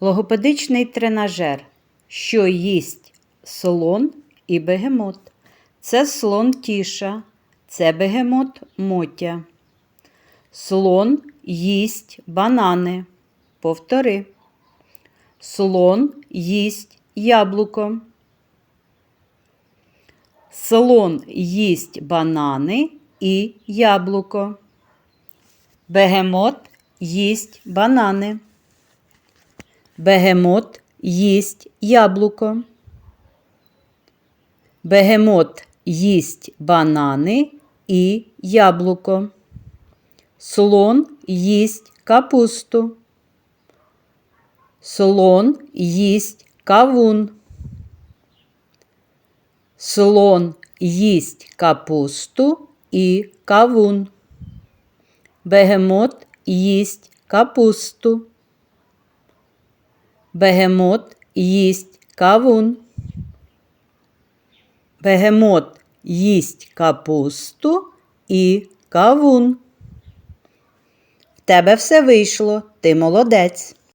Логопедичний тренажер, що їсть слон і бегемот. Це слон Тіша, це бегемот Мотя. Слон їсть банани. Повтори. Слон їсть яблуко. Слон їсть банани і яблуко. Бегемот їсть банани. Бегемот їсть яблуко. Бегемот їсть банани і яблуко. Слон їсть капусту. Слон їсть кавун. Слон їсть капусту і кавун. Бегемот їсть капусту. Бегемот їсть кавун. Бегемот їсть капусту і кавун. В тебе все вийшло, ти молодець.